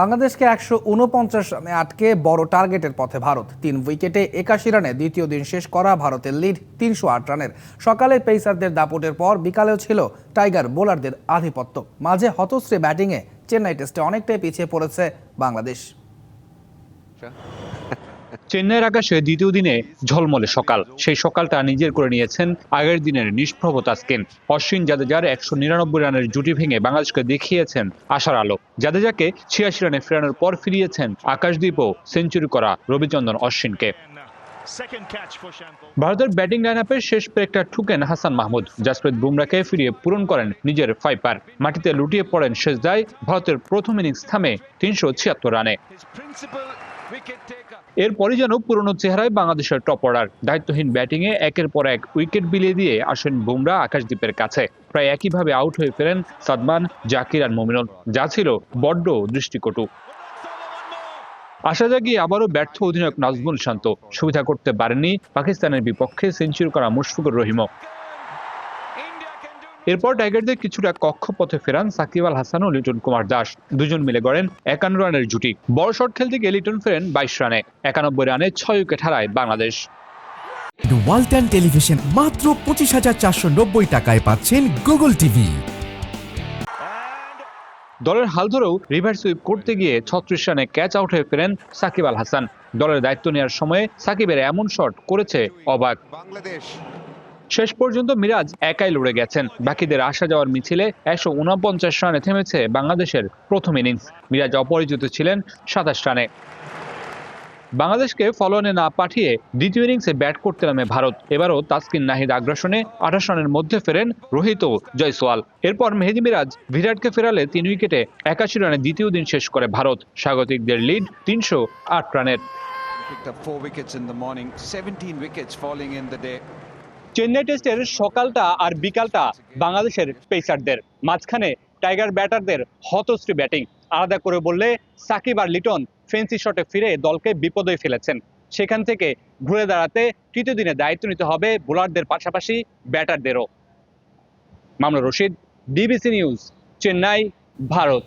বাংলাদেশকে একশো উনপঞ্চাশ রানে আটকে বড় টার্গেটের পথে ভারত। তিন উইকেটে একাশি রানে দ্বিতীয় দিন শেষ করা ভারতের লিড তিনশো আট রানের। সকালে পেসারদের দাপটের পর বিকালেও ছিল টাইগার বোলারদের আধিপত্য। মাঝে হতশ্রী ব্যাটিংয়ে চেন্নাই টেস্টে অনেকটাই পিছিয়ে পড়েছে বাংলাদেশ। চেন্নাইয়ের আকাশে দ্বিতীয় দিনে ঝলমলে সকাল। সেই সকালটা নিজের করে নিয়েছেন আগের দিনের নিষ্প্রভ তাসকিন অশ্বিন জাদেজার একশো নিরানব্বই রানের জুটি ভেঙে বাংলাদেশকে দেখিয়েছেন আশার আলো। জাদেজাকে ছিয়াশি রানে ফেরানোর পর ফিরিয়েছেন আকাশদ্বীপও সেঞ্চুরি করা রবিচন্দ্রন অশ্বিনকে। ভারতের ব্যাটিং লাইন আপে শেষ পেরেকটা ঠুকেন হাসান মাহমুদ। জাসপ্রীত বুমরাকে ফিরিয়ে পূরণ করেন নিজের ফাইপার মাটিতে লুটিয়ে পড়েন শেষদায় ভারতের প্রথম ইনিংস থামে তিনশো ছিয়াত্তর রানে। এরপরই যেন পুরনো চেহারায় বাংলাদেশের টপ অর্ডার দায়িত্বহীন ব্যাটিংয়ে একের পর এক উইকেট বিলিয়ে দিয়ে আসেন বুমরা আকাশদ্বীপের কাছে। প্রায় একইভাবে আউট হয়ে ফেরেন সাদমান জাকির আর মমিনুল। যা ছিল বড্ড দৃষ্টিকটু। আশা জাগিয়ে আবারও ব্যর্থ অধিনায়ক নাজমুল শান্ত। সুবিধা করতে পারেননি পাকিস্তানের বিপক্ষে সেঞ্চুরি করা মুশফিকুর do এরপর টাইগারদের কিছুটা কক্ষপথে ফেরান সাকিব আল হাসান ও লিটন কুমার দাস। দুজন মিলে গড়েন একান্ন রানের জুটি। বড় শট খেলতে গিয়ে লিটন ফেরেন বাইশ রানে। একানব্বই রানে ছয় উইকেট হারায় বাংলাদেশ। ওয়ালটন টেলিভিশন মাত্র পঁচিশ হাজার চারশো নব্বই টাকায় পাচ্ছেন গুগল টিভি দলের হাল ধরেও রিভার্স সুইপ করতে গিয়ে ছত্রিশ রানে ক্যাচ আউট হয়ে ফেরেন সাকিব আল হাসান। দলের দায়িত্ব নেওয়ার সময়ে সাকিবের এমন শট করেছে অবাক। বাংলাদেশ। শেষ পর্যন্ত মিরাজ একাই লড়ে গেছেন। বাকিদের আসা যাওয়ার মিছিলে একশো উনপঞ্চাশ রানে থেমেছে বাংলাদেশের প্রথম ইনিংস। মিরাজ অপরিচিত ছিলেন সাতাশ রানে। বাংলাদেশকে ফলোয়ানে না পাঠিয়ে দ্বিতীয় ইনিংসে ব্যাট করতে নামে ভারত। এবারও তাসকিন নাহিদ আগ্রাসনে আঠাশ রানের মধ্যে ফেরেন রোহিত ও জয়সওয়াল। এরপর মেহেদি মিরাজ বিরাটকে ফেরালে তিন উইকেটে একাশি রানে দ্বিতীয় দিন শেষ করে ভারত। স্বাগতিকদের লিড তিনশো আট রানের। Picked up four wickets in the morning, 17 wickets falling in the day. Chennai টেস্টের সকালটা আর বিকালটা বাংলাদেশের পেসারদের মাঝখানে টাইগার ব্যাটারদের হতশ্রী ব্যাটিং আলাদা করে বললে সাকিব আর লিটন ফেন্সি শটে ফিরে দলকে বিপদে ফেলেছেন। সেখান থেকে ঘুরে দাঁড়াতে তৃতীয় দিনে দায়িত্ব নিতে হবে বোলারদের পাশাপাশি ব্যাটারদেরও। মামলা রশিদ ডিবিসি নিউজ, চেন্নাই, ভারত।